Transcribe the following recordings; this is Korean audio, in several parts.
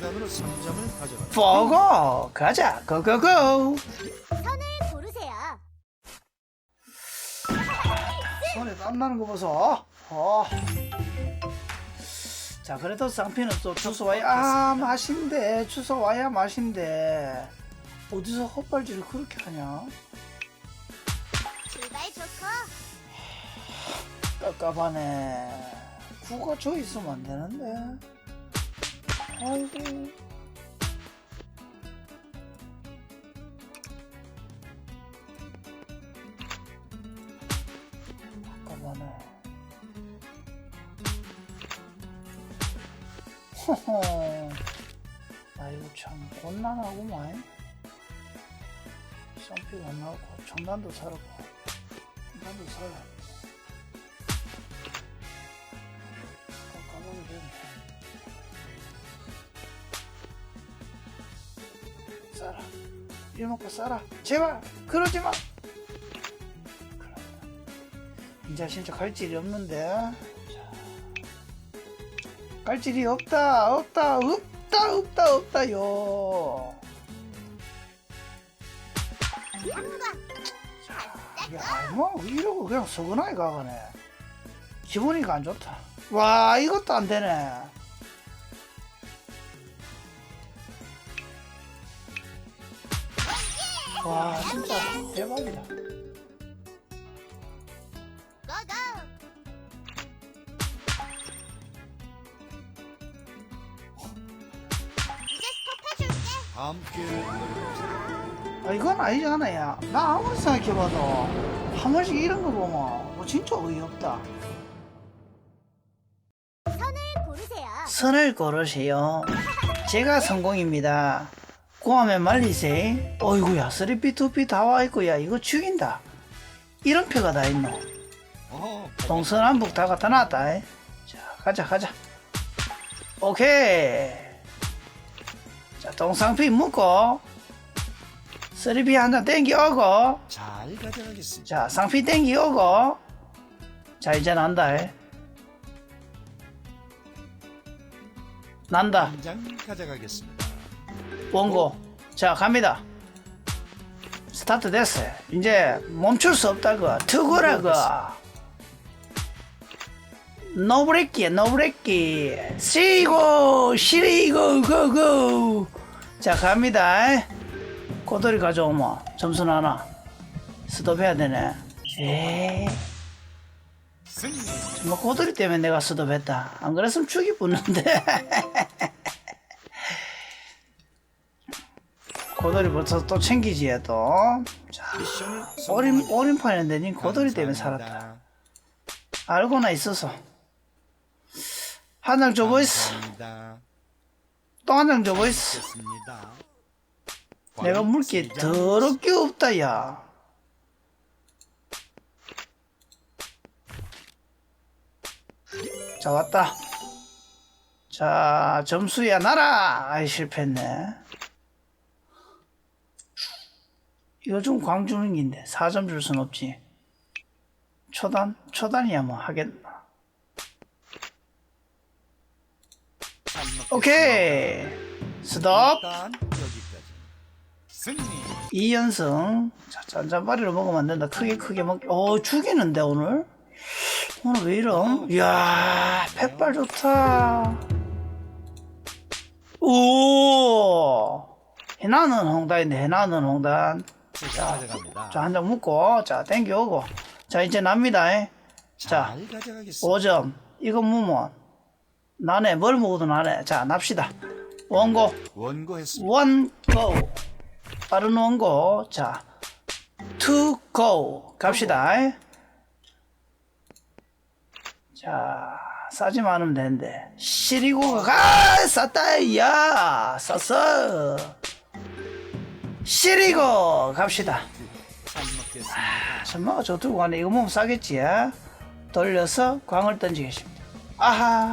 공단으로 3점을 가져가. 보고 가자. 고고고! 선을 고르세요. 손에 땀 나는 거 보소. 어. 자 그래도 쌍피는 또 주소 와야 아 맛인데 주소 와야 맛인데. 어디서 헛발질을 그렇게 하냐? 출발 좋고 깝깝하네. 구가 저 있으면 안 되는데 아이고 깝깝하네. 호호 아이고 참 곤란하구만. 쌍피가 안 나오고 청단도 살고. 청단도 살아 싸라. 일 먹고 싸라. 제발 그러지 마. 이제 진짜 갈 길이 없는데. 자. 갈 길이 없다. 없다. 없다. 없다. 없다요. 야, 뭐 이러고 그냥 서근하게 가가네. 기분이가 안 좋다. 와, 이것도 안 되네. 와, 진짜 대박이다. 아, 이건 아니잖아, 야. 나 아무리 생각해봐도 한 번씩 이런 거 보면 뭐 진짜 어이없다. 선을 고르세요. 선을 고르세요. 제가 성공입니다. 고하면 말리세. 어이구야, 쓰리피 투피 다 와있고, 야, 이거 죽인다. 이런 표가 다 있노. 어, 동서남북 다 갖다 놨다. 이. 자, 가자, 가자. 오케이. 자, 동상피 묶고, 쓰리피 한잔 땡겨오고, 잘 가져가겠습니다. 자, 상피 땡겨오고, 자, 이제 난다. 이. 난다. 한장 가져가겠습니다. 원고. 자, 갑니다. 스타트 됐어요. 이제 멈출 수 없다고. 투구라고. 노브레이키, 노브레이키. 시고, 시리고, 고고. 자, 갑니다. 고돌이 가져오면 점수 하나. 스톱해야 되네. 에이. 정말 고돌이 때문에 내가 스톱했다. 안 그랬으면 죽이 붙는데. 고돌이 벌써 또 챙기지 얘 또. 자, 성공하게 오린판인데 닌 고돌이 때문에. 살았다. 알고나 있어서. 한 장 줘보 있어. 감사합니다. 또한 장 줘보 있어. 됐습니다. 내가 물기. 더럽게 없다, 야. 자, 왔다. 자, 점수야, 나라! 아이, 실패했네. 좀 광주는인데, 4점 줄 순 없지. 초단? 초단이야, 뭐, 하겠나. 오케이! 스톱! 일단 여기까지. 승리. 2연승. 자, 짠짠바리로 먹으면 안 된다. 크게 크게 먹, 어, 죽이는데, 오늘? 오늘 왜 이럼? 이야, 펫발 좋다. 오! 해나는 홍단인데, 해나는 홍단. 제가 가져갑니다. 자, 한 장 묶고, 자, 땡겨오고. 자, 이제 납니다. 자, 잘 가져가겠습니다. 5점. 이거 무면. 나네, 뭘 먹어도 나네. 자, 납시다. 원고. 원고했습니다. 원 고. 빠른 원고. 자, 투 고. 갑시다. 자, 싸지만 않으면 되는데. 시리고가 가! 쌌다! 야! 쌌어! 시리고! 갑시다. 잘 먹겠습니다. 설마 저 들고 가네. 이거 먹으면 싸겠지? 예? 돌려서 광을 던지겠습니다. 아하!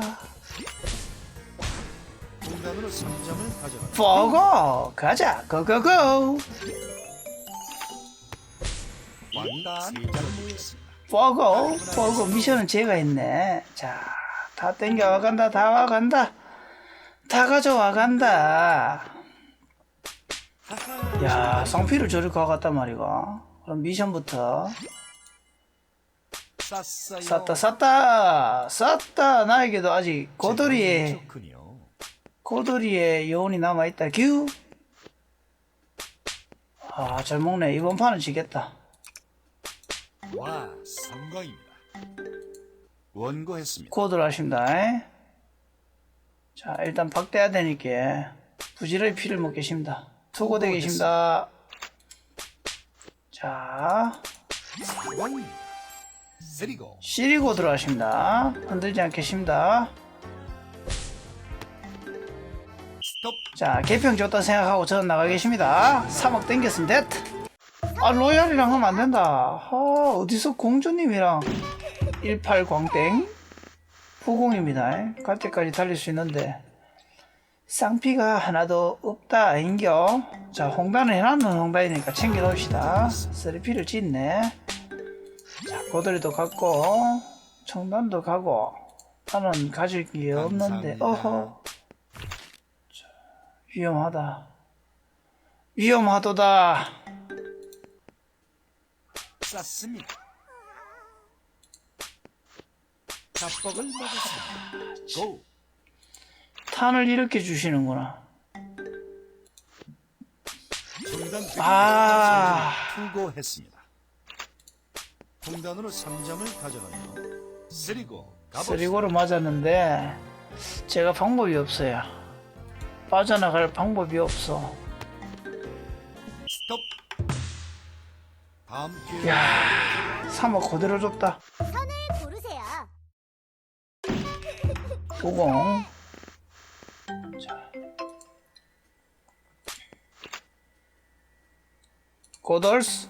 공단으로 3점을 가져가. 보고! 가자! 고고고! 모였습니다. 보고 미션은 제가 했네 자 다 땡겨 간다 다 간다 다 가져와 간다. 야, 쌍피를 저리 가갔단 말이가. 그럼 미션부터. 쌌다, 쌌다, 쌌다. 나에게도 아직 고돌이의. 고돌이의 여운이 남아있다. 규. 아, 잘 먹네. 이번 판은 지겠다. 와, 성공입니다. 원고했습니다. 고들 하십니다. 에? 자, 일단 박대야 되니까 부지런히 피를 먹겠습니다. 계십니다. 자, 시리고 들어가십니다. 흔들지 않겠습니다. 자, 개평 좋다 생각하고 저는 나가 계십니다. 3억 땡겼으면 됐. 아, 로얄이랑 하면 안 된다. 아, 어디서 공주님이랑 18 광땡? 후공입니다. 갈 때까지 달릴 수 있는데. 쌍피가 하나도 없다, 아닌겨? 자, 홍단을 해놨는 홍단이니까 챙겨놓읍시다. 쓰리피를 짓네. 자, 고돌이도 갖고, 청단도 가고, 나는 가질 게 없는데, 감사합니다. 어허. 위험하다. 위험하도다. 쌌습니다. 자뻑을 먹었습니다. 고. 탄을 이렇게 주시는구나. 아. 투고했습니다. 중단으로 3점을 가져가며 쓰리고 가보. 쓰리고를 맞았는데 제가 방법이 없어요. 빠져나갈 방법이 없어. 스톱. 다음 기회. 야, 3억 그대로 줬다. 선을 고르세요. 90. 고돌스.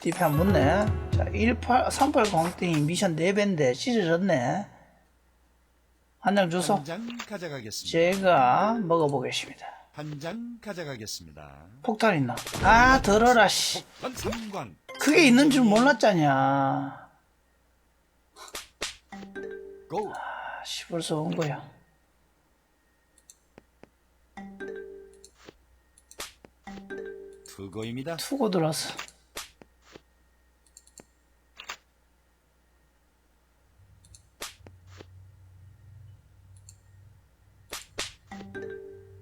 딥에 한 묻네. 자, 18, 38 광땡이 미션 4배인데 찢어졌네. 한 장 주소. 한장 가져가겠습니다. 제가 먹어보겠습니다. 한 장 가져가겠습니다. 폭탄 있나? 아, 들어라, 씨. 폭탄. 그게 있는 줄 몰랐잖냐. 고. 아, 씨, 벌써 온 거야. 투고입니다. 투고 들어왔어.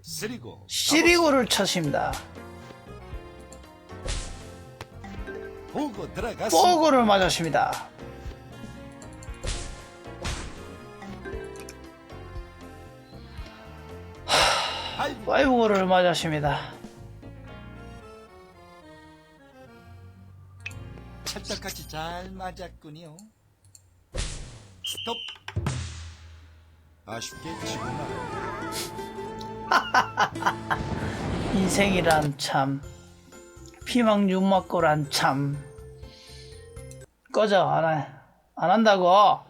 쓰리고. 시리고를 쳤습니다. 보고 들어갔습니다. 뽀고를 맞았습니다. 아이고. 파이브고를 맞았습니다. 찰떡같이 잘 맞았군요. 스톱. 아쉽게 지구나. 인생이란 참 피망 육막고란 참 꺼져 안, 해. 안 한다고